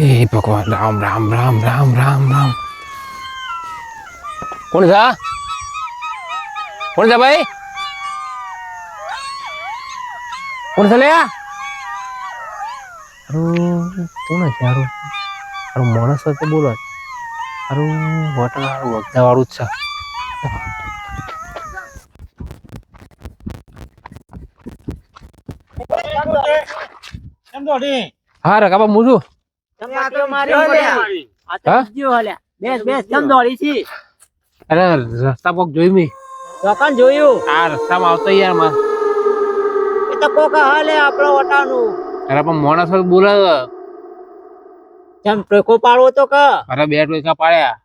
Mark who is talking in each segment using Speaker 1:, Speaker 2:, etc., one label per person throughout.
Speaker 1: હે ભગવાન રામ રામ રામ રામ રામ રામ કોણ છે આ? કોણ છે ભાઈ કોણ છે લે આ? હારું કોણ છે હારું હારું માણસ હોય તો બોલો હારું હોટલ હારું વગદા વાળું જ છે
Speaker 2: કેમ દોડી?
Speaker 1: હા રકાબા હું છું
Speaker 3: તમે આ તો મારી પડ્યા. આ તો
Speaker 1: હા?
Speaker 3: બીજો હલ્યા. બેસ બેસ કેમ દોડી છી.
Speaker 1: અરે રસ્તા પોક જોઈ મી.
Speaker 3: ચોકન જોયું.
Speaker 1: આ રસ્તામાં આવતો યારમાં
Speaker 3: એ તો કોક હાલે આપણો વટાનું
Speaker 1: અરે પણ માણસ બોલે
Speaker 3: જેમ ટોકો પાડવો તો કે.
Speaker 1: અરે બે ટોકા પાડ્યા.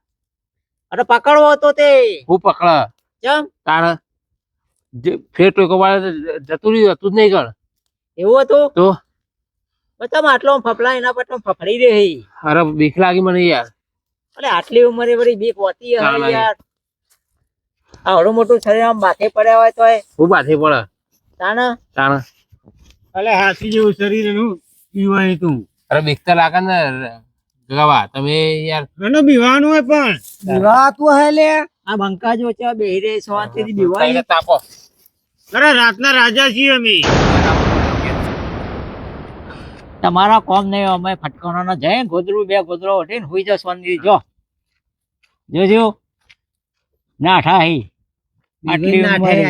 Speaker 3: અરે પકડવો તો તે.
Speaker 1: હું પકડ?
Speaker 3: જેમ
Speaker 1: તારે ફેર ટોકો પાડે તો જતું રહ્યું હતું જ નહીં કર
Speaker 3: એવું હતું?
Speaker 1: તો?
Speaker 3: બતામ આટલો ફફલા એના પર તો ફફડી દે
Speaker 1: અરે બીક લાગી મને યાર.
Speaker 3: અરે આટલી ઉંમરે વળી બીક હોતી હે યાર. આવડું મોટું શરીર આમ માથે પડ્યા હોય તોય.
Speaker 1: હું માથે પડે?
Speaker 3: તાને?
Speaker 1: તાણે
Speaker 2: અલે હાથી જેવું શરીર એનું પીવાય તું.
Speaker 1: અરે બીક તો લાગે ને. ગવા તમે યાર.
Speaker 2: મને બીવાનું હોય પણ.
Speaker 3: બીવાતું હે લે. આ બંકા જો છે બેહી રે શાંતિથી બીવાય.
Speaker 1: તાપો.
Speaker 2: અરે રાતના રાજા છીએ અમે.
Speaker 3: તમારા કોમ નહીં અમે ફટકાનો જય ગોદરું બે ગોદરો ઉઠીને હુઈ જશ સ્વામી જો. જોજો. ના ઠાહી આટલી ઉંમરે.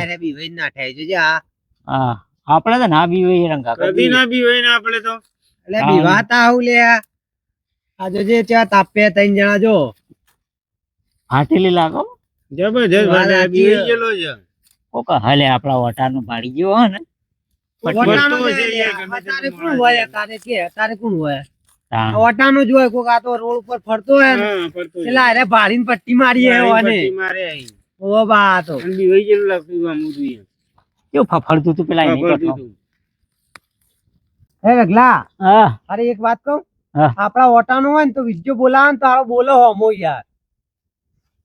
Speaker 3: હા. આપણે તો ના બી રંગા
Speaker 2: કદી ના બીવાય ને આપણે તો.
Speaker 3: એટલે બીવાતા
Speaker 4: આવું લે આ. જોજે ચા તાપે ત્રણ જણા જો.
Speaker 3: હાથેલી લાગો.
Speaker 2: જબરજસ્ત બીવાઈ ગયેલો છે.
Speaker 3: કોકા હાલે આપણા વટાનું ભાડી ગયો હે ને.
Speaker 4: તારે કોણ હોય
Speaker 2: છે.
Speaker 4: તારે કે તારે કોણ હોય
Speaker 3: તાણ.
Speaker 4: જ હોય કોક આ તો રોડ ઉપર ફરતો હોય ને
Speaker 2: હા, ફરતો છે.
Speaker 4: પેલા અરે ભાડીને પટ્ટી મારી હે ઓને
Speaker 2: પટ્ટી મારે અહીં.
Speaker 4: ઓ બા તો
Speaker 2: બીવાઈ ગયેલું લાગતું હતું આમ ઊંધું
Speaker 3: કેવું ફફડતું તું પેલા.
Speaker 4: હે રગલા
Speaker 3: હા
Speaker 4: અરે એક વાત કહું. આપડા ઓટાનું હોય ને તો વીડિયો બોલાવે ને તો આવો બોલો હોમો યાર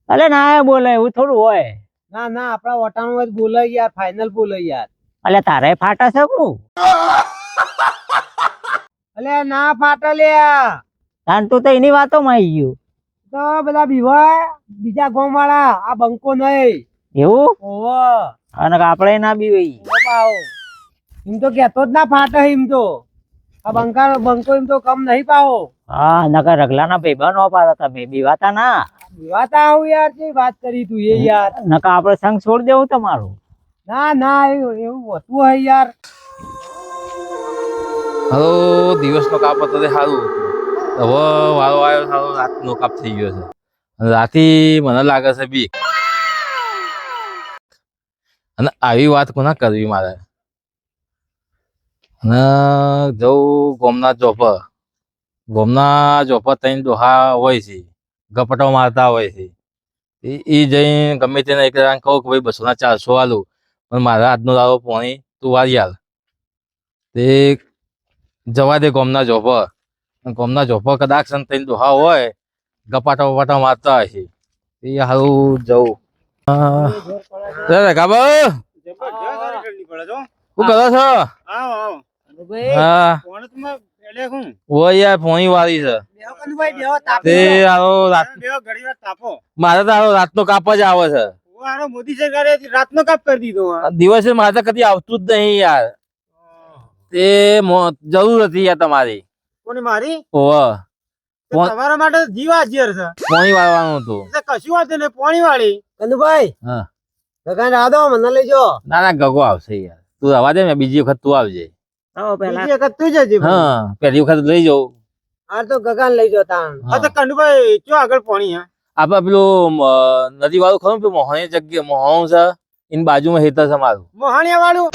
Speaker 3: અરે ના બોલે એવું થોડું હોય
Speaker 4: ના ના આપડા ઓટાનો હોય બોલે યાર ફાઇનલ બોલે યાર
Speaker 3: અલે તારે ફાટા છે હું?
Speaker 4: અલે ના ફાટા લે
Speaker 3: કારણ તું તો એની વાતો માં આવી ગયું.
Speaker 4: તો બધા બીવાય બીજા ગોમ વાળા આ બંકો નહીં.
Speaker 3: એવું?
Speaker 4: ઓવો
Speaker 3: અને આપણે ના
Speaker 4: બીવાઈ એમ તો કેતો જ ના ફાટે એમ તો. આ બંકા બંકો એમ તો કમ નહીં પાવો
Speaker 3: હા નકર રગલાના ભાઈ નો પાતા તમે બીવાતા ના.
Speaker 4: બીવાતા આવું યાર જે વાત કરી તું એ યાર.
Speaker 3: નકર આપણે સંગ છોડી દેવું તમારું.
Speaker 4: ના ના, એવું હોતું હોય યાર.
Speaker 1: હલો, દિવસનો કાપ હતો સારું હવે વારો આવ્યો, સારો, રાતનો કાપ થઈ ગયો છે. રાતી મને લાગે છે બી અને આવી વાત કોના કરવી મારે? અને જવું ગોમના ચોપર. ગોમના ચોપર ત્રણ દોહા હોય છે. ગપટો મારતા હોય છે. એ જઈને ગમે તેને એક કહું કે ભાઈ બસો ના ચારસો આલું. પણ મારા હાથનો દારો પોણી તું વાર યાર. તે જવા દે ગોમના જોપર ગોમના જોપર કદાચ છે ને ત્રણ હોય ગપાટા વપાટા મારતા હશે. એ સારું જવું. કાબા. શું કરો છો?
Speaker 2: આવો, આવો.
Speaker 1: હા.
Speaker 2: કોણ તમારે પેલે હું?
Speaker 1: ઓ યાર પોણી વાળી છે.
Speaker 4: બેહો કનુભાઈ, બેહો, તાપી.
Speaker 1: તે હારો રાત
Speaker 2: બેહો, ઘડી વાર તાપો.
Speaker 1: મારે તો રાતનો કાપ જ આવે છે.
Speaker 2: મોદી સરકારે રાતનો કાપ કરી દીધો
Speaker 1: દિવસે મારે કદી આવતું જ નહીં યાર. તે જરૂર હતી યાર તમારી.
Speaker 2: કોની મારી?
Speaker 1: ઓહ
Speaker 2: તમારા માટે જીવ હાજર છે.
Speaker 1: પાણી વાળવાનું હતું.
Speaker 2: કશું વાત નહીં પાણી વાળી.
Speaker 4: કનુભાઈ
Speaker 1: હા.
Speaker 4: ગગન રાધો મને લઈ જો
Speaker 1: ના ના ગગો આવશે યાર. તું આવવા દે ને બીજી વખત તું આવજે.
Speaker 2: બીજી વખત તું જજે.
Speaker 1: હા પહેલી વખત લઈ જાઉં.
Speaker 4: આ તો ગગન લઈ જો તાણ.
Speaker 2: હા. તો કંડુભાઈ ચો આગળ પોણી હા?
Speaker 1: આપડે પેલું નદી વાળું ખરું પેલું મોહણી જગ્યા મોહણું છે એની બાજુમાં હેતર છે મારું.
Speaker 2: મોહાણિયા વાળું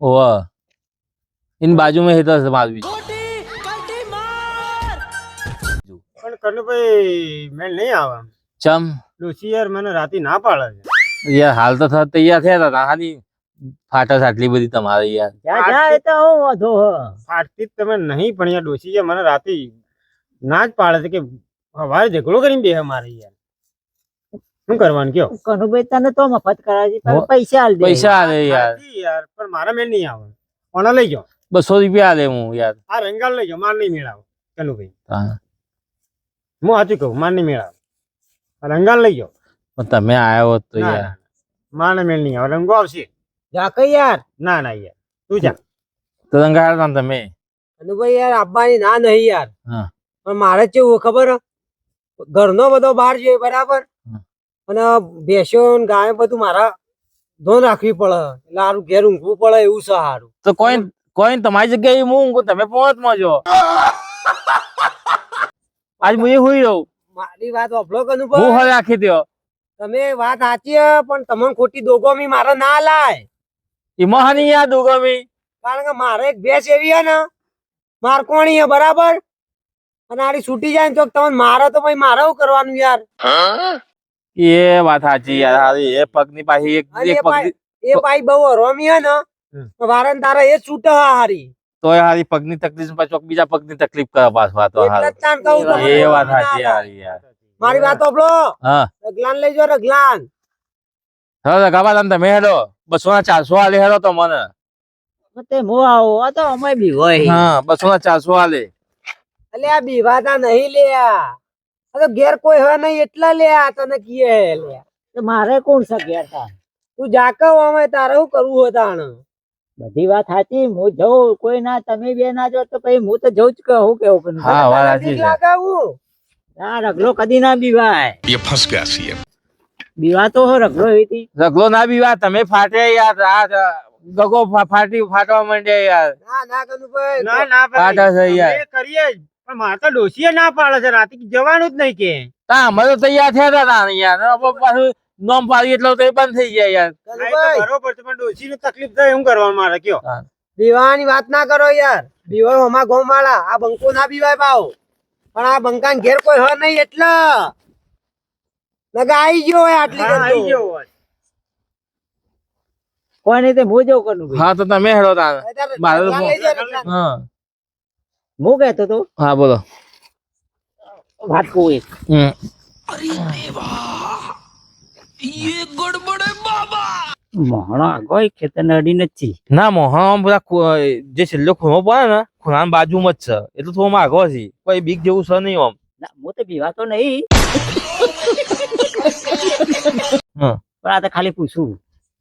Speaker 1: ઓહ એની બાજુમાં હેતર છે મારું બીજું.
Speaker 2: પણ કંડુભાઈ મેં નહીં આવે
Speaker 1: ચમ?
Speaker 2: ડોશી યાર મને રાતી ના પાડે છે.
Speaker 1: યાર હાલ તો તૈયાર થયા હતા ફાટસ આટલી બધી તમારે યાર.
Speaker 3: જા જા એ તો વાંધો
Speaker 2: ફાટતી જ તમે નહીં પણ યાર ડોશી મને રાતે ના જ પાડે છે કે સવારે ઝઘડો કરીને બે મારે યાર. શું કરવાનું કયો?
Speaker 3: કનુભાઈ તને તો મફત કરાવી પૈસા આલ દે.
Speaker 1: પૈસા આલે યાર.
Speaker 2: યાર પણ મારા મેળ નહીં આવે. કોને લઈ જાઓ?
Speaker 1: બસો રૂપિયા આલે હું યાર.
Speaker 2: આ રંગાલ લઈ જાઓ માર નહીં મેળાવો. કનુભાઈ
Speaker 1: હા.
Speaker 2: હું સાચું કહું માર નહીં મેળાવે. રંગાલ લઈ જાઓ.
Speaker 1: પણ તમે આવ્યો તો યાર.
Speaker 2: ના, ના. મારને મેળ નહીં આવે રંગો આવશે.
Speaker 4: જા કઈ યાર.
Speaker 2: ના ના યાર. તું જા.
Speaker 1: તો ને તમે.
Speaker 4: કનુભાઈ યાર અબ્બાની ના નહીં યાર.
Speaker 1: હા.
Speaker 4: પણ મારે કેવું ખબર હે? ઘરનો બધો બહાર જોઈએ બરાબર? અને ભેંસો ગાય બધું મારા ધોન રાખવી પડે. એટલે સારું ઘેર ઊંઘવું પડે એવું છે હારું.
Speaker 1: તો કોઈ કોઈ તમારી જગ્યાએ હું ઊંઘું, તમે પહોંચમાં જો આજ હું હુઈ રહું.
Speaker 4: મારી વાત વાપરો
Speaker 1: હું
Speaker 4: કનુભાઈ
Speaker 1: હવે રાખી દ્યો.
Speaker 4: તમે વાત સાચી હે, પણ તમને ખોટી દોગોમી મારે ના લાય.
Speaker 1: એમાં હાની યાદ ઉગમી
Speaker 4: કારણ કે મારે એક ભેંસ એવી હે ને મારકોણી હે બરાબર? અને આરી છૂટી જાય ને તો તમને મારે તો ભાઈ મારે કરવાનું યાર?
Speaker 1: એ વાત સાચી યાર એ પગની પાછી એક એક
Speaker 4: એ એ ભાઈ બહુ હરોમી હે ને તો વારન તારા એ છૂટે હારી.
Speaker 1: તો એ હારી પગની તકલીફ પાછો બીજા પગની તકલીફ કરે પાછું આ તો
Speaker 4: એટલે જ
Speaker 1: હારું.
Speaker 4: તાન કહું તમને.
Speaker 1: એ વાત સાચી હારી યાર.
Speaker 4: મારી વાત
Speaker 1: હા.
Speaker 4: રગલાન લઈ જો રગલાન
Speaker 1: હવે ગાબા તમે તમે હેડો. બસો ના ચારસો હાલે હેડો તો મને.
Speaker 3: તે હું આવો આ તો અમે બી હોય.
Speaker 1: હા બસો ના ચારસો હાલે
Speaker 4: અલે આ બીવા તા નહીં લેયા. અરે ઘેર કોઈ હોય નહીં એટલા લ્યા તને કીએ
Speaker 3: લ્યા. મારે કોણ છે તા
Speaker 4: તું જાકવ અમે તારે શું કરવું હોય તાણ?
Speaker 3: બધી વાત સાચી હું જઉં. કોઈ ના તમે બે ના જો તો પછી હું તો જઉં જ કે હું કેવું પણ
Speaker 1: હા વાત સાચી
Speaker 4: લગાવું.
Speaker 3: રગલો કદી ના બીવાય.
Speaker 5: એ ફસ ગયા છે
Speaker 3: બીવા તો રગલો હતી.
Speaker 1: રગલો ના બીવા તમે ફાટે યાર. આ ગગો ફાટી ફાટવા માંડે યાર.
Speaker 4: ના ના કનુ ભાઈ.
Speaker 2: ના ના
Speaker 1: ફાટા છે યાર.
Speaker 2: કરીએ પણ મારે તો ડોશીએ ના પાડે છે રાતે જવાનું જ નહીં કે.
Speaker 1: તા અમે તો તૈયાર થયા હતા તા યાર. હવે પાછું નોમ પાડી એટલે તો બંધ થઈ જાય યાર.
Speaker 2: બરોબર છે પણ ડોસી તકલીફ થાય એમ કરવા મારે કયો.
Speaker 4: પીવાની વાત ના કરો યાર. બીવાય હમા ગોમ વાળા આ બંકો ના પીવાય પાવ પણ આ બંકા ઘેર કોઈ હોય નહીં એટલે. લગા આઈ ગયો હોય આટલી
Speaker 2: આઈ ગયો હોય.
Speaker 3: કોઈ નહીં તે મોજો કરું
Speaker 1: હા તો તમે હેડો તા
Speaker 4: મારે.
Speaker 1: હા.
Speaker 3: હું કહેતો તો
Speaker 1: હા બોલો.
Speaker 3: વાત કહું એક. મોહણા કોઈ ખેતર ને નથી
Speaker 1: ના મોહણા બધા જે છેલ્લો ખૂણો પડે ને ખૂણાની બાજુમાં જ છે. એટલે થોડો માગો છે. કોઈ બીક જેવું છે નહીં આમ.
Speaker 3: ના, હું તો બીવાતો નહીં. પણ આ તો ખાલી પૂછું.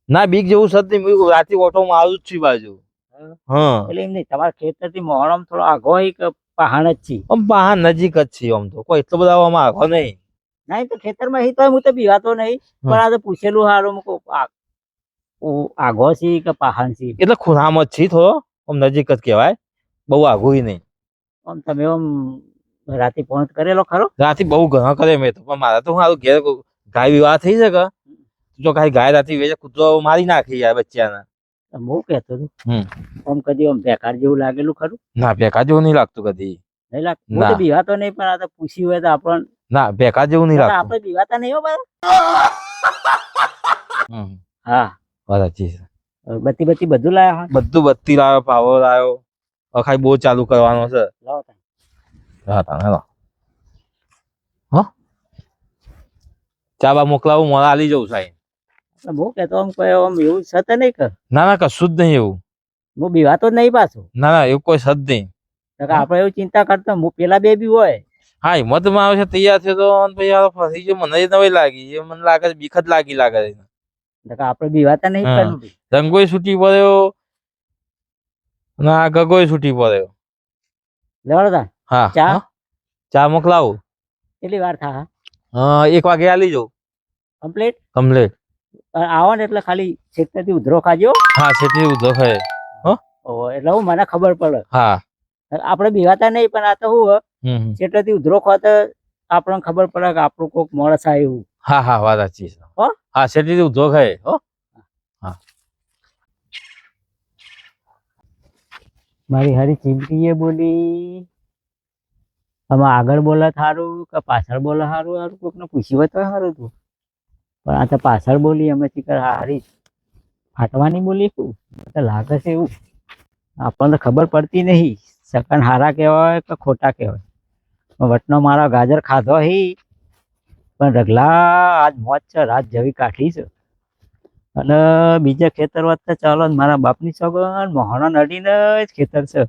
Speaker 1: ના બીક જેવું છે રાતે ઓટો માં આવું જ છું બાજુ.
Speaker 3: એટલે એમ નહીં તમારા ખેતરથી મોહરમ થોડો આગો એક પહાણ જ છે?
Speaker 1: આમ પહાણ નજીક જ છે આમ તો કોઈ એટલો બધા આમાં આગો નહીં.
Speaker 3: નહીં તો ખેતરમાં તો હું તો બીવાતો નહીં પણ આ તો પૂછેલું હારું આગો છે કે પહાણ છે?
Speaker 1: એટલે ખુરામ જ છે થોડો આમ નજીક જ કહેવાય બહુ આઘું નહીં.
Speaker 3: આમ તમે આમ રાતે પહોંચ કરેલો ખરો?
Speaker 1: રાતે બહુ ઘણા કરે મેં તો પણ મારા તો હું ઘેર ગાય વિવાહ થઈ શકે. જો કાંઈ ગાય રાતે વેચે કૂતરો મારી નાખી યાર બચ્ચાને.
Speaker 3: તો હું કહેતો હતો. આમ કદી આમ બેકાર જેવું લાગેલું ખરું?
Speaker 1: ના ભેકા જેવું નહીં લાગતું કદી.
Speaker 3: નહીં
Speaker 1: લાગતું.
Speaker 3: તો બીવાતો નહીં પણ આ તો પૂછ્યું હોય તો આપણને.
Speaker 1: ના ભેકા જેવું નહીં લાગતું.
Speaker 3: આપણે બીવાતા નહીં હો હા.
Speaker 1: વાત સાચી છે.
Speaker 3: બત્તી બત્તી બધું લાવ્યા હા?
Speaker 1: બધું બત્તી લાવ્યો પાવો લાવ્યો હવે બહુ ચાલુ કરવાનો છે.
Speaker 3: લાવો.
Speaker 1: હા ચા બા મોકલાવું મોડા આલી જવું સાહેબ.
Speaker 3: હું કેતો આમ કોઈ આમ એવું સત નહીં કર.
Speaker 1: ના ના કશું જ નહીં એવું.
Speaker 3: હું બીવાતો જ નહીં પાછું.
Speaker 1: ના ના એવું કોઈ સત નહીં.
Speaker 3: આપણે એવું ચિંતા કરતા હું પેલા બે બી હોય.
Speaker 1: હા હિંમતમાં આવે છે તૈયાર થયો તો પછી આ ફસી ગયો મને જ નવી લાગી. એ મને લાગે છે જ લાગી લાગે છે.
Speaker 3: આપણે બીવાતા નહીં
Speaker 1: હા. રંગોય છૂટી પડ્યો. ના ગગોય છૂટી પડ્યો.
Speaker 3: લેવડો તાન.
Speaker 1: હા
Speaker 3: ચા?
Speaker 1: ચા મોકલાવું.
Speaker 3: કેટલી વાર થા?
Speaker 1: હા એક વાગે આલી જાઉં.
Speaker 3: કમ્પ્લીટ?
Speaker 1: કમ્પ્લેટ.
Speaker 3: આવો ને એટલે ખાલી છેતરથી ઉધરો ખાજો.
Speaker 1: હા છેટી ઉધરો ખાય.
Speaker 3: હો? એટલે હું મને ખબર પડે.
Speaker 1: હા.
Speaker 3: આપણે બીવાતા નહીં પણ આ તો હું
Speaker 1: હમ.
Speaker 3: ઉધરો ખાતો આપણને ખબર પડે કે આપણું કોક મોડસ આવ્યું
Speaker 1: હા હા વાત સાચી છે.
Speaker 3: હો?
Speaker 1: હા છેકતી ઉધરો ખાય હો.
Speaker 3: મારી હારી એ બોલી આમાં આગળ બોલે સારું કે પાછળ બોલે સારું સારું કોકને પૂછ્યું હોય તો સારું તું. પણ આ તો પાછળ બોલી અમે ચીકર હારી. ફાટવાની બોલી શું? તો લાગે છે એવું. આપણને તો ખબર પડતી નહીં. સકન હારા કહેવાય કે ખોટા કહેવાય. વટનો મારો ગાજર ખાધો હી. પણ રગલા આજ મોજ છે, રાત જવી કાઢી છે. અને બીજા ખેતર વચ્ચે ચાલો મારા બાપની સગન મોહણા નડીને જ ખેતર છે.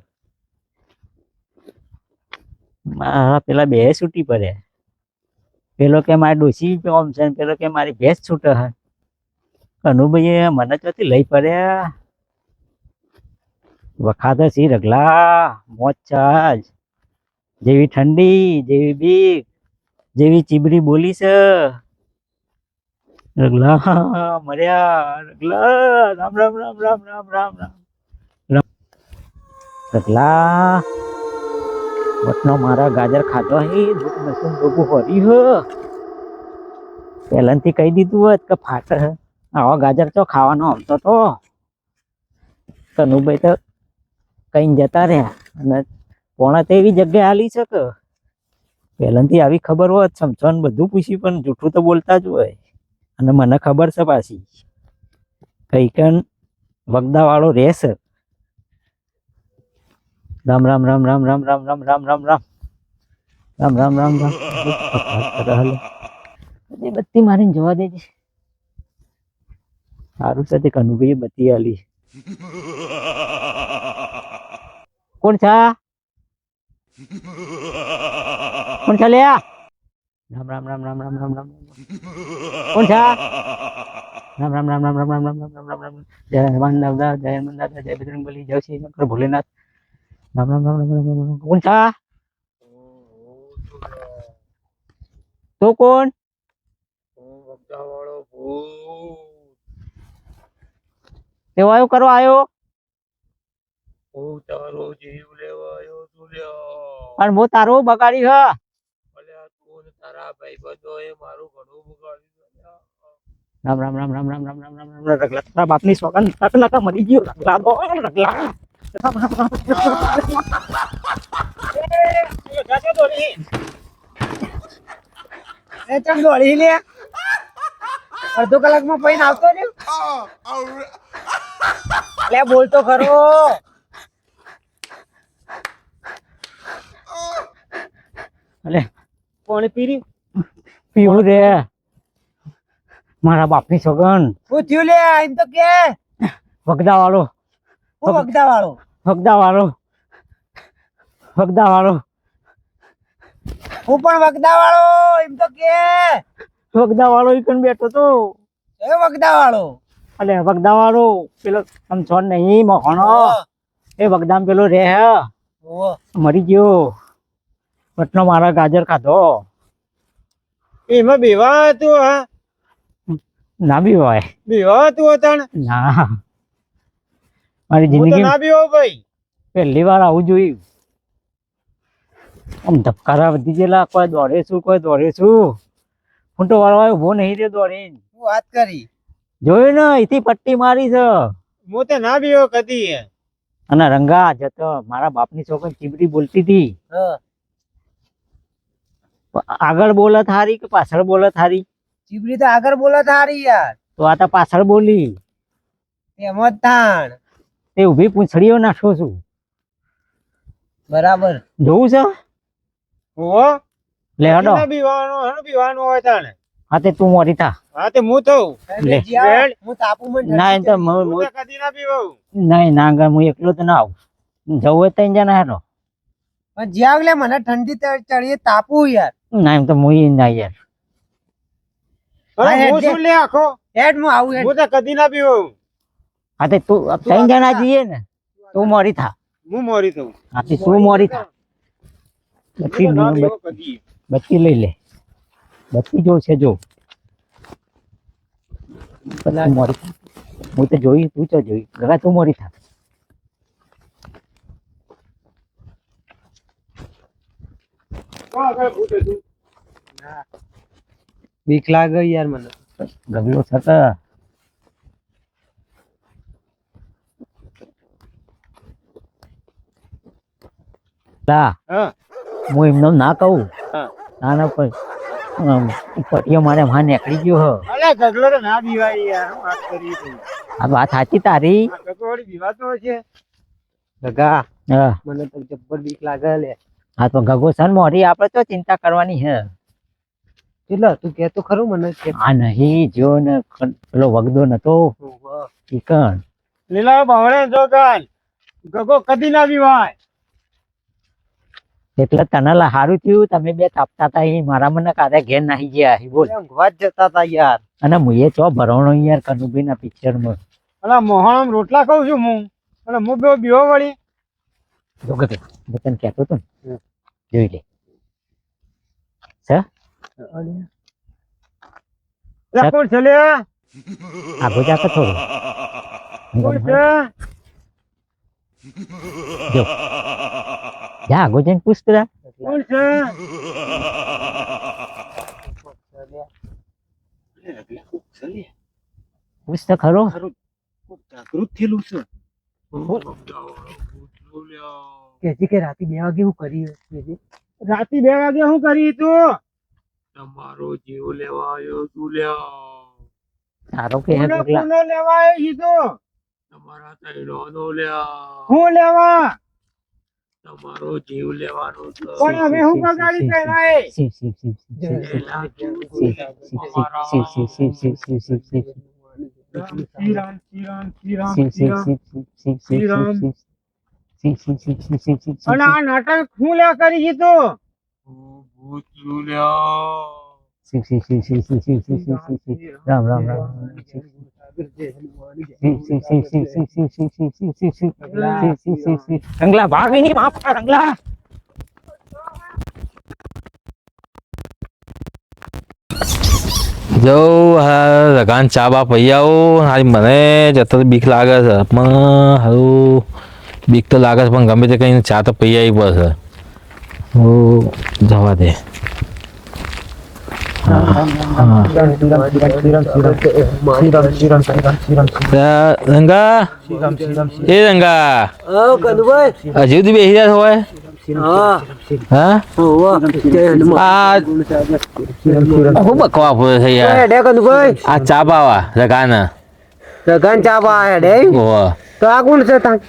Speaker 3: મારા પેલા બે છૂટી પડ્યા. પેલો કે મારે ડોસી કોમ છે પેલો કે મારી ભેંસ છૂટે હે. કનુભાઈએ મને ચોથી લઈ પડ્યા વખાત સી રગલા, મોજ જેવી ઠંડી, જેવી બીક, જેવી ચીબરી બોલી છે. રગલા, મર્યા, રગલા, રામ રામ રામ રામ રામ રામ રામ. રગલા વટનો મારા ગાજર ખાધો હે દુઃખ નસું ડોકું હરી હ. પહેલાંથી કહી દીધું હોત કે ફાટ આવા ગાજર તો ખાવાનો આવતો તો. કનુભાઈ તો કઈ જતા રહ્યા અને પોણા તો એવી જગ્યાએ હાલી છે કે પહેલાંથી આવી ખબર હોત, સમજવાનું બધું પૂછ્યું, પણ જૂઠું તો બોલતા જ હોય. અને મને ખબર છે પાછી. કઈ કણ વગદાવાળો રહેશે. રામ રામ રામ રામ રામ રામ રામ રામ રામ રામ રામ રામ રામ રામ બધી બત્તી મારીને જોવા દેજે સારું છે તે કનુભાઈ બત્તી આલી કોણ છે કોણ છે લે આ? રામ રામ રામ રામ રામ રામ રામ કોણ છે રામ રામ રામ રામ રામ રામ રામ રામ રામ રામ રામ જય હનુમાન દાદા જય હનુમાન દાદા જય બજરંગ બલી જય શ્રી શંકર ભોલેનાથ રામ રામ રામ રામ રામ રામ કોણ છે? તો કોણ આયો કરવા આવ્યો
Speaker 2: તારો જીવ લેવા આવ્યો લ્યો
Speaker 3: પણ હું તારો બગાડી હ
Speaker 2: અલ્યા તું ને તારા ભાઈબંધોએ મારું ઘણું બગાડ્યું.
Speaker 3: રામ રામ રામ રામ રામ રામ રામ રામ રામ રગલા તારા બાપની સોગન નક નક મરી ગયો રગલા રગલા
Speaker 4: એ ચમ દોડી લે? અડધો કલાકમાં પૈન આવતો ને લે બોલતો ખરો.
Speaker 3: અલે.
Speaker 2: પાણી પીરી
Speaker 3: પીવું રે. મારા બાપની સોગન
Speaker 4: પૂછ્યું લે? એમ તો કે.
Speaker 3: વગદા વાળો
Speaker 4: હું વગદા વાળો
Speaker 3: વગદા વાળો
Speaker 4: હું પણ વગદા વાળો એમ તો કે.
Speaker 3: વગદા વાળો બેઠો તો?
Speaker 4: એ વગદા વાળો
Speaker 3: અલે વગદા વાળો પેલો સમસોન નહીં મોહણો. એ વગદામ પેલો રે હે. મરી ગયો. વટનો મારા ગાજર ખાધો.
Speaker 2: એમાં બેવા હતું હા?
Speaker 3: ના બીવાય. બીવા
Speaker 2: બેવા હતું
Speaker 3: ના. મારી જિંદગી
Speaker 2: ના બેવો ભાઈ.
Speaker 3: પહેલી વાર આવું જોયું આમ ધબકારા વધી ગયેલા કોઈ દોડે છું કોઈ દોડે છું હું તો વાળવા ઊભો નહીં રે દોડીને.
Speaker 4: હું વાત કરી.
Speaker 3: જોયું ને અહીંથી પટ્ટી મારી છે.
Speaker 2: હું તો ના બેવો કદી
Speaker 3: અને રંગા જતો મારા બાપની છોકરી ચીબડી બોલતી હતી.
Speaker 4: હા.
Speaker 3: આગળ બોલત હારી કે પાછળ બોલત હારી?
Speaker 4: ચીબડી તો આગળ બોલત હારી યાર.
Speaker 3: તો આ તો પાછળ બોલી.
Speaker 4: એમ જ તાણ
Speaker 3: તે ઊભી પૂંછડીઓ નાખો છું.
Speaker 4: બરાબર.
Speaker 3: જોવું છે?
Speaker 2: ઓ
Speaker 3: લે હડો.
Speaker 2: ના બીવાનું હણ બીવાનું હોય તાણે.
Speaker 3: હા તે તું મોરી થા.
Speaker 2: હા તે હું થઉં?
Speaker 3: લે.
Speaker 4: હું તાપુ મન
Speaker 3: ના એમ તો
Speaker 2: હું કદી ના પીવું
Speaker 3: નહીં ના ગા હું એકલો તો ના આવું. જવું હોય તો જણા હેડો.
Speaker 4: પણ જ્યાં લે મને ઠંડી ચડીએ તાપુ યાર.
Speaker 3: ના એમ તો હું ના યાર.
Speaker 4: હું
Speaker 2: શું લે આખો?
Speaker 4: હેડ હું આવું હેડ.
Speaker 2: હું તો કદી ના પીવું
Speaker 3: હા તે તું ત્રણ જણા જઈએ ને તું મોરી થા.
Speaker 2: હું મોરી થઉં.
Speaker 3: હા તે તું મોરી થા.
Speaker 2: હું
Speaker 3: બત્તી
Speaker 2: તો ના
Speaker 3: બ-
Speaker 2: પીવો કદી
Speaker 3: બત્તી લઈ લે. બત્તી જો છે જો. તું મોરી થા. હું તો જોઈ તું તો જોઈ. ગગા તું મોરી થા.
Speaker 2: કોણ આગળ ભૂત હતું?
Speaker 4: બીક લાગે યાર મને.
Speaker 3: ગગલો થતા. લા
Speaker 2: હું.
Speaker 3: એમને ના કહું. ના ના પણ પટિયો મારે માં નીકળી ગયો હ.
Speaker 2: અલે ગગલો તો ના બીવાય યાર વાત કરી
Speaker 3: આ વાત સાચી તારી?
Speaker 4: ગગા
Speaker 3: હા.
Speaker 4: મને તો જબ્બર બીક લાગે લે.
Speaker 3: હા તો ગગો સન મોરી આપણે તો ચિંતા કરવાની હે.
Speaker 4: એટલે તું કે તો ખરું મને કે.
Speaker 3: આ નહીં જો ને પેલો વગદો નતો. ચિકન
Speaker 2: લીલા બાવળે જો ગાય ગગો કદી ના બીવાય
Speaker 3: એટલે તને હારું થયું તમે બે તાપતા હતા મારા મને કાદા ઘેર નાહી ગયા અહીં બોલ.
Speaker 4: વાત જતા હતા યાર.
Speaker 3: અને મુએ ચો ભરવણો યાર કનુભાઈ ના પિક્ચરમાં
Speaker 2: અલા મોહણમ રોટલા ખાઉં છું હું. અને હું બે બીવો વળી.
Speaker 3: જોકે કે હું તને કહેતો હતો ને. જોઈ લે. છે?
Speaker 2: કોણ છે લે?
Speaker 3: આગો જા કે થોડો.
Speaker 2: કોણ છે?
Speaker 3: જો. જા ગોજન પૂછ પેલા પૂછ તો ખરો.
Speaker 2: જાગૃત થયેલું છે.
Speaker 4: કે કે રાતે બે વાગે હું કરી કેજી.
Speaker 2: રાતે બે વાગે હું કરી તું?
Speaker 5: તમારો જીવ લેવા આવ્યો તું લ્યા
Speaker 3: તારો કે હે
Speaker 2: લેવા આવ્યો ઈ તો?
Speaker 5: તમારા લ્યા.
Speaker 2: હું લેવા?
Speaker 5: તમારો જીવ લેવાનો
Speaker 2: પણ હવે હું બગાડી પહેરાય રામ રામ રામ
Speaker 3: રંગલા ભાગી ની માફ રંગલા
Speaker 1: જો. હા લગાન ચા બા પૈયાઓ હાલ મને જતો બીક લાગે છે પણ હારું બીક તો લાગે છે પણ ગમે તે કંઈ ચા તો પૈયા આવી પડશે જવા દે રંગા એ રંગા હજુ તો બેસી રહ્યા હોય આ ચાબાવા રગાના
Speaker 4: રગાન ચાબા હેડે તો આ કોણ છે
Speaker 3: ત્યાં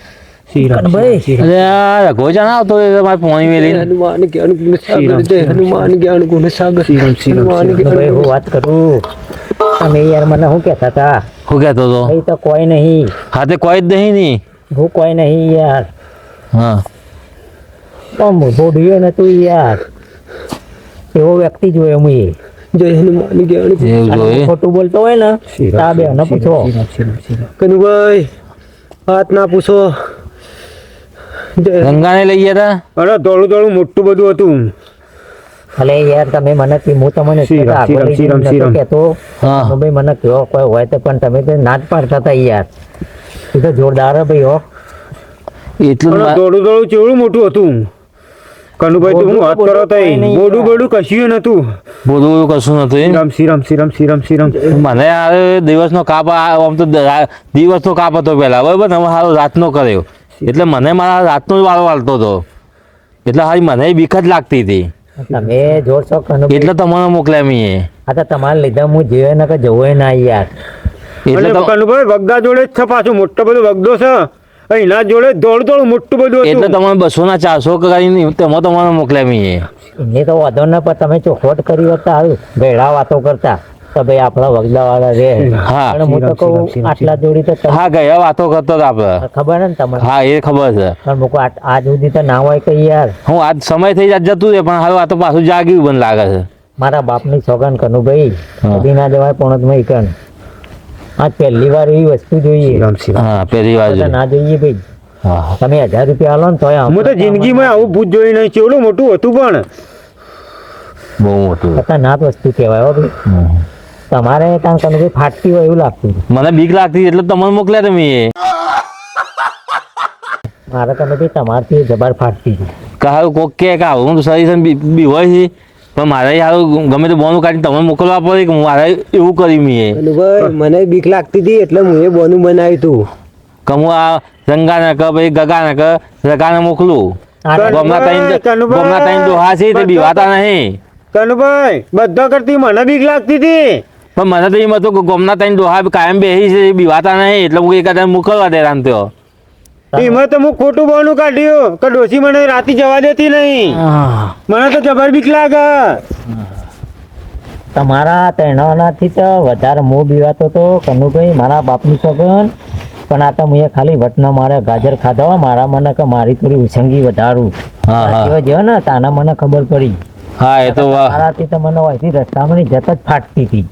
Speaker 3: યાર મને શું કહેતા હતા?
Speaker 1: શું કહેતો હતો?
Speaker 3: કોઈ નહીં.
Speaker 1: કોઈ નહીં
Speaker 3: હું કોઈ નહીં યાર.
Speaker 1: હા.
Speaker 3: પણ બોઢીઓ યાર. એવો વ્યક્તિ જોયો
Speaker 1: મેં
Speaker 3: ખોટું બોલતો હોય ને તા બે પૂછો.
Speaker 4: કનુભાઈ વાત ના પૂછો.
Speaker 1: ગંગાને લઈ ગયા હતા
Speaker 2: અરે ધોળું ધોળું મોટું બધું હતું.
Speaker 3: અલે યાર તમે મને હું તમને કેતો ભાઈ મને કયો કોઈ હોય તો પણ તમે તો ના પાડતા હતા યાર. એ તો જોરદાર ભાઈ હો.
Speaker 1: એટલું
Speaker 2: દોડું દોડું કેવડું મોટું હતું. કનુભાઈ તું વાત કરો તઈ? બોડું બોડું કશું નતું
Speaker 1: બોડું કશું નતું એમ?
Speaker 2: રામ શ્રીરામ શ્રીરામ શ્રીરામ શ્રીરામ
Speaker 1: મને આ દિવસનો કાપ આમ તો દિવસનો કાપ હતો પહેલા બરાબર? હવે હારો રાતનો કર્યો. એટલે મને મારા રાતનો જ વાળો વાળતો હતો. એટલે હારી મને બીક જ લાગતી હતી.
Speaker 3: તમે જોર છો કનુભાઈ
Speaker 1: એટલે તમને મોકલ્યા મીએ
Speaker 3: આ તો તમારા લીધે હું જીવે ને કે જવું ના યાર.
Speaker 1: એટલે
Speaker 2: કનુભાઈ વગદા જોડે જ છે પાછું મોટો બધો વગદો છે. અહીંના જોડે દોડ દોડ મોટું બધું
Speaker 1: એટલે
Speaker 2: હતું
Speaker 1: તમે બસો ના ચારસો કરીને તેમાં તમારે મોકલ્યા મીએ
Speaker 3: એમને તો વાંધો ના પણ તમે ચોખવટ કરી હતા ભેળા વાતો કરતા. તો ભાઈ આપણા વગલા વાળા રે
Speaker 1: હા.
Speaker 3: પણ હું તો કહું આટલા જોડી તો
Speaker 1: હા ગયા વાતો કરતો હતો આપડે.
Speaker 3: ખબર ને તમને?
Speaker 1: હા એ ખબર છે.
Speaker 3: પણ મૂકો આજ સુધી તો ના હોય કે યાર.
Speaker 1: હું આજ સમય થઈ જાય જતું રહે પણ હવે આ તો પાછું જાગ્યું બંધ લાગે છે.
Speaker 3: મારા બાપની સોગન કનું ભાઈ. કદી ના જવાય પણ જ કન આજ પહેલી વાર એવી વસ્તુ જોઈએ.
Speaker 1: હા પહેલી વાર
Speaker 3: તો ના જોઈએ ભાઈ. તમે હજાર રૂપિયા આલો ને તો
Speaker 2: હું તો જિંદગીમાં આવું ભૂત જોઈ નહીં ચેવડું મોટું હતું પણ.
Speaker 1: બહુ મોટું.
Speaker 3: ખતરનાક વસ્તુ કહેવાય હો ભાઈ. તમારે કારણ કનું ભાઈ ફાટતી હોય એવું લાગતું
Speaker 1: મને બીક લાગતી એટલે તમને મોકલ્યા તમે
Speaker 3: મારે તમે ભાઈ તમારથી જબર ફાટતી હતી
Speaker 1: કહ્યું કોક કે કે આવું તો સરી બી બી હોય છે. પણ મારે હારું ગમે તે બોનું કાઢી તમને મોકલવા પડે કે મારે એવું કરી મીએ
Speaker 4: કનુભાઈ મને બીક લાગતી હતી એટલે હું એ બોનું બનાવ્યું તું.
Speaker 1: કે હું આ રંગાને કે ભાઈ ગગાને કે રગાને મોકલું. ગમના
Speaker 2: કનુભાઈ,
Speaker 1: ગમના ત્રણ દોહા છે તે બીવાતા નહીં.
Speaker 2: કનુભાઈ બધા કરતી મને બીક લાગતી હતી.
Speaker 1: પણ મને તો એમ હતું કે ગમના ત્રણ દોહા કાયમ બેસી છે બીવાતા નહીં એટલે હું એકાદ મોકલવા દે રામ તો.
Speaker 2: એમાં તો હું ખોટું બોનું કાઢ્યું કે ડોસી મને રાતે જવા દેતી નહીં. મને તો જબર બીક લાગે.
Speaker 3: તમારા તૈણાનાથી તો વધારે મોં બીવાતો તો કનુભાઈ મારા બાપની સગન પણ આ તો મેં ખાલી વટના મારે ગાજર ખાધા હોય મારા મને કે મારી થોડી ઉછંગી વધારું.
Speaker 1: હા હા.
Speaker 3: જેવા જેવા ને તાના મને ખબર પડી.
Speaker 1: હા એ તો
Speaker 3: મારાથી તો મને હોયથી રસ્તામાં જત જ ફાટતી હતી.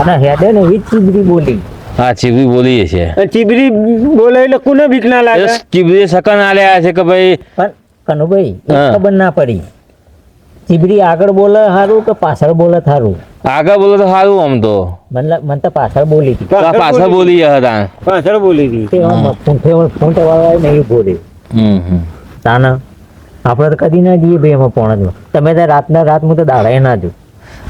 Speaker 3: અને હેડે ને એવી ચીબરી બોલી.
Speaker 1: હા ચીબરી બોલીએ છે
Speaker 2: ચીબરી બોલે એટલે કોને બીક ના લાગે?
Speaker 1: ચીબરી સકન આલ્યા છે કે ભાઈ?
Speaker 3: કનુભાઈ ખબર ના પડી. ચીબરી આગળ બોલે સારું કે પાછળ બોલે સારું
Speaker 1: આગળ બોલે તો સારું આમ તો.
Speaker 3: મતલબ મને તો પાછળ બોલી હતી.
Speaker 1: પાછળ બોલી હતા.
Speaker 2: પાછળ બોલી હતી.
Speaker 3: ફૂંઠે ફૂંટે વાળા નહીં બોલી
Speaker 1: હમ હમ.
Speaker 3: તાના આપણે તો કદી ના જઈએ ભાઈ એમાં પોણજમાં તમે તો રાતના રાત હું તો દાડાએ ના જો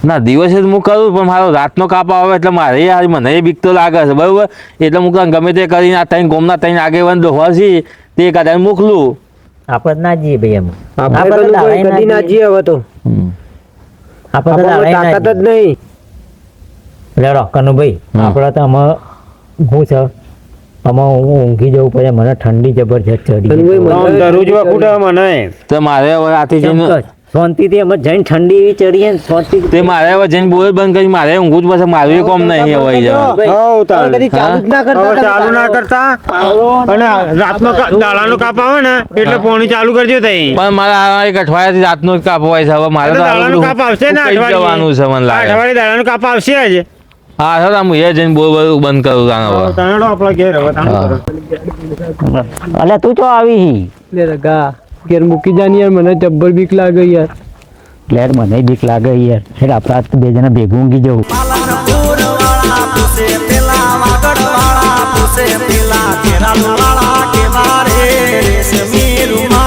Speaker 1: ના દિવસે જ હું કરું પણ મારો રાતનો કાપ આવે એટલે મારે યાર મને બીક તો લાગે છે બરાબર? એટલે હું કાંઈ ગમે તે કરીને આ ત્રણ ગોમના ત્રણ આગેવાન દોહવા છે તે કદાચ મોકલું.
Speaker 3: આપણે ના જઈએ ભાઈ એમાં.
Speaker 2: આપણે કદી ના જઈએ. હવે તો.
Speaker 3: આપણે
Speaker 2: તાકાત જ નહીં.
Speaker 3: લેડો કનુભાઈ. આપણે તો આમાં હું છે? આમાં હું ઊંઘી જવું પડે મને ઠંડી જબરજસ્ત ચડી
Speaker 2: આમ દરરોજ વખૂટે મને
Speaker 1: તો મારે હવે આથી જઈને
Speaker 3: શાંતિથી અમે જઈને ઠંડી એવી ચડીએ ને શાંતિ
Speaker 1: તે મારે હવે જઈને બોલ બંધ કરી મારે ઊંઘું જ પછી મારું એ કોમ નહીં હવે
Speaker 4: જવા. ચાલુ ના કરતા.
Speaker 2: ચાલુ ના કરતા. અને રાતનો દાડાનો કાપ આવે ને એટલે પોણી ચાલુ કરજો તઈ.
Speaker 1: પણ મારા એક અઠવાડિયાથી રાતનો જ કાપ હોય છે હવે મારે તો
Speaker 2: દાડાનો કાપ આવશે ને
Speaker 1: બધું જવાનું છે મને લાગે.
Speaker 2: અઠવાડિયે દાડાનો કાપ આવશે જ
Speaker 1: હા સર હું એ જઈને બોલ બધું બંધ કરું તાણ હવે.
Speaker 2: તાણડો આપણા ઘેર હવે તાણો
Speaker 3: અલે તું તો આવી
Speaker 6: લે રગા ઘેર મૂકી જાની યાર મને જબ્બર બીક લાગે યાર.
Speaker 3: લેર મને બીક લાગે યાર. એટલે આપણા બે જણા ભેગું ઊંઘી જવું.
Speaker 7: પેલા કેરા લાળા કેવા રે રેશમી રૂમા